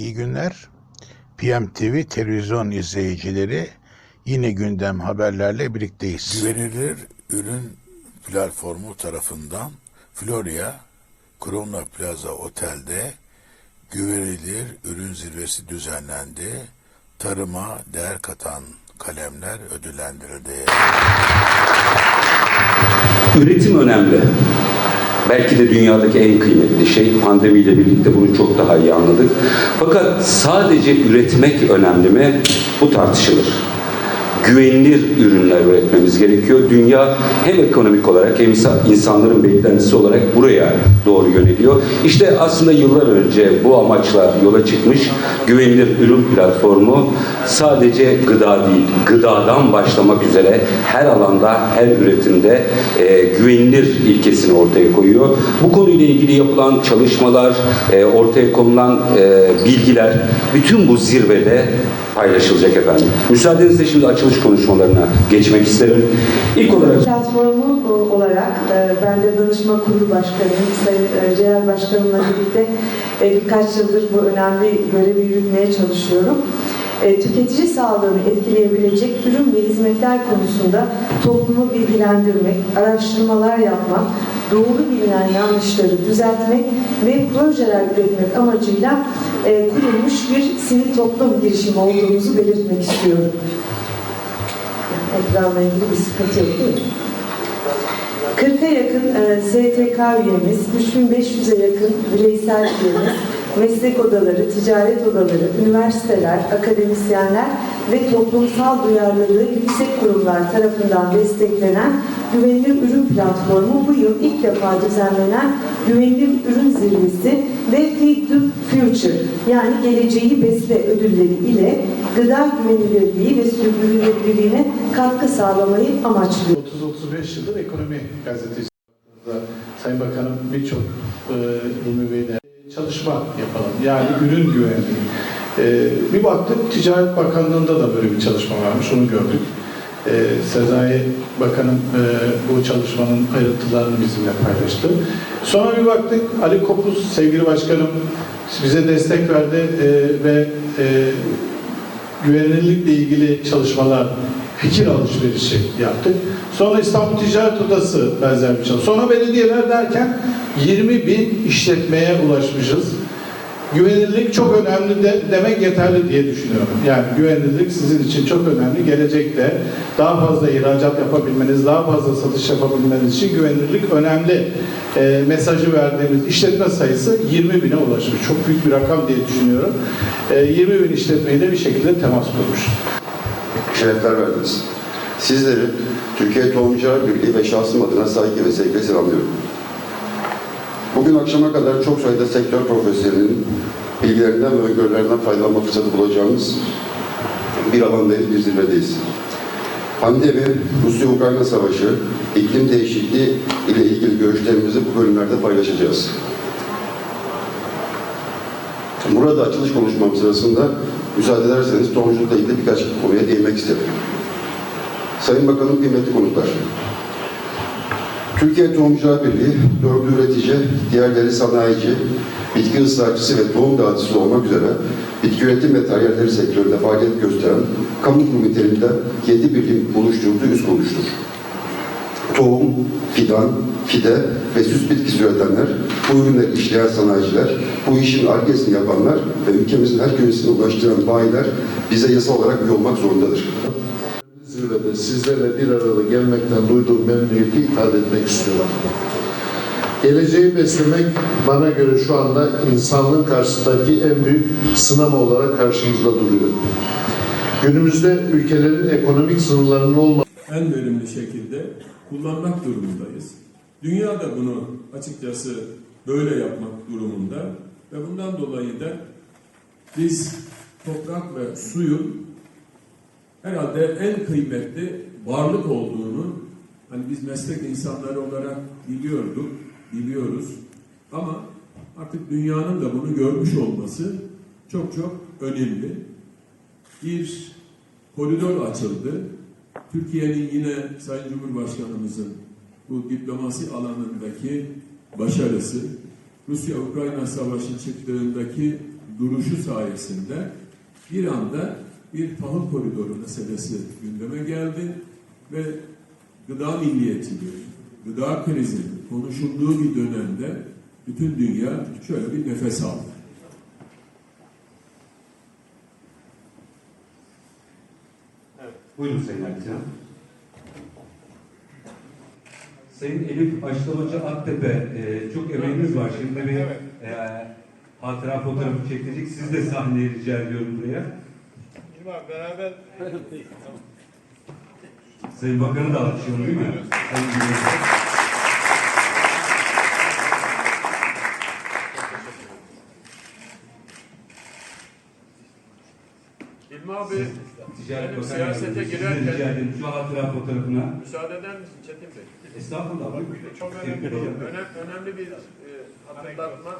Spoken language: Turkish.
İyi günler. PMTV televizyon izleyicileri yine gündem haberlerle birlikteyiz. Güvenilir ürün platformu tarafından Florya Corona Plaza Otel'de güvenilir ürün zirvesi düzenlendi. Tarıma değer katan kalemler ödüllendirildi. Üretim önemli. Belki de dünyadaki en kıymetli şey. Pandemiyle birlikte bunu çok daha iyi anladık. Fakat sadece üretmek önemli mi? Bu tartışılır. Güvenilir ürünler üretmemiz gerekiyor. Dünya hem ekonomik olarak hem insan- insanların beklentisi olarak buraya doğru yöneliyor. İşte aslında yıllar önce bu amaçla yola çıkmış güvenilir ürün platformu sadece gıda değil, gıdadan başlamak üzere her alanda, her üretimde e, güvenilir ilkesini ortaya koyuyor. Bu konuyla ilgili yapılan çalışmalar, e, ortaya konulan e, bilgiler bütün bu zirvede paylaşılacak efendim. Müsaadenizle şimdi açılış konuşmalarına geçmek isterim. İlk olarak Platformu e, olarak e, ben de danışma kurulu başkanıyım. Sayın e, Celal Başkanımla birlikte birkaç yıldır bu önemli görevi yürütmeye çalışıyorum. Tüketici sağlığını etkileyebilecek ürün ve hizmetler konusunda toplumu bilgilendirmek, araştırmalar yapmak, doğru bilinen yanlışları düzeltmek ve projeler üretmek amacıyla kurulmuş bir sivil toplum girişimi olduğumuzu belirtmek istiyorum. Ekranla ilgili bir sıkıntı yok değil mi? 40'a yakın e, STK üyemiz, 3500'e yakın bireysel üyemiz, meslek odaları, ticaret odaları, üniversiteler, akademisyenler ve toplumsal duyarlılığı yüksek kurumlar tarafından desteklenen Güvenilir Ürün Platformu bu yıl ilk defa düzenlenen Güvenilir Ürün Zirvesi ve Feed the Future yani geleceği besle ödülleri ile gıda güvenilirliği ve sürdürülebilirliğine katkı sağlamayı amaçlıyor. 30-35 yıldır ekonomi gazetesi. Sayın Bakanım birçok e, Hilmi Bey'le çalışma yapalım. Yani ürün güvenliği. E, bir baktık Ticaret Bakanlığı'nda da böyle bir çalışma varmış. Onu gördük. E, Sezai Bakanım e, bu çalışmanın ayrıntılarını bizimle paylaştı. Sonra bir baktık Ali Kopuz sevgili başkanım bize destek verdi e, ve e, güvenilirlikle ilgili çalışmalar, fikir alışverişi yaptık. Sonra İstanbul Ticaret Odası benzer bir çalışma. Sonra belediyeler derken 20 bin işletmeye ulaşmışız. Güvenilirlik çok önemli de, demek yeterli diye düşünüyorum. Yani güvenilirlik sizin için çok önemli. Gelecekte daha fazla ihracat yapabilmeniz, daha fazla satış yapabilmeniz için güvenilirlik önemli e, mesajı verdiğimiz işletme sayısı 20 bine ulaşmış. Çok büyük bir rakam diye düşünüyorum. E, 20 bin işletmeyle bir şekilde temas kurmuşuz. şerefler verdiniz. Sizleri Türkiye Tohumcular Birliği ve şahsım adına saygı ve sevgiyle selamlıyorum. Bugün akşama kadar çok sayıda sektör profesyonelinin bilgilerinden ve öngörülerinden faydalanma fırsatı bulacağımız bir alandayız, bir zirvedeyiz. Pandemi, Rusya-Ukrayna savaşı, iklim değişikliği ile ilgili görüşlerimizi bu bölümlerde paylaşacağız. Burada açılış konuşmam sırasında müsaade ederseniz tohumculukla ilgili birkaç konuya değinmek isterim. Sayın Bakanım, kıymetli konuklar. Türkiye Tohumcular Birliği, dördü üretici, diğerleri sanayici, bitki ısrarcısı ve tohum dağıtıcısı olmak üzere bitki üretim materyalleri sektöründe faaliyet gösteren kamu kurumu niteliğinde yedi birliğin oluşturduğu üst kuruluştur. Tohum, fidan, fide ve süs bitkisi üretenler, bu ürünleri işleyen sanayiciler, bu işin argesini yapanlar ve ülkemizin her köşesine ulaştıran bayiler bize yasal olarak üye olmak zorundadır. Zirvede sizlerle bir arada gelmekten duyduğum memnuniyeti ifade etmek istiyorum. Geleceği beslemek bana göre şu anda insanlığın karşısındaki en büyük sınama olarak karşımızda duruyor. Günümüzde ülkelerin ekonomik sınırlarının olmadığı en verimli şekilde kullanmak durumundayız. Dünya da bunu açıkçası böyle yapmak durumunda ve bundan dolayı da biz toprak ve suyun herhalde en kıymetli varlık olduğunu hani biz meslek insanları olarak biliyorduk, biliyoruz ama artık dünyanın da bunu görmüş olması çok çok önemli. Bir koridor açıldı. Türkiye'nin yine Sayın Cumhurbaşkanımızın bu diplomasi alanındaki başarısı, Rusya-Ukrayna savaşı çıktığındaki duruşu sayesinde bir anda bir tahıl koridoru meselesi gündeme geldi ve gıda milliyetini, gıda krizinin konuşulduğu bir dönemde bütün dünya şöyle bir nefes aldı. Buyurun Sayın Erkan. Sayın Elif Aşlamacı Aktepe, e, çok emeğiniz var. Şimdi bir e, hatıra fotoğrafı çekilecek. Siz de sahneye rica ediyorum buraya. Beraber Sayın Bakan'ı da alkışlıyorum değil mi? Sayın Cumhurbaşkanı. İlmi abi Ticaret Benim Bakanı siyasete yardımcısı, girerken- rica ederim şu hatıra fotoğrafına. müsaade eder misin Çetin Bey? Estağfurullah. Çok önemli, önem, önemli bir e, hatırlatma.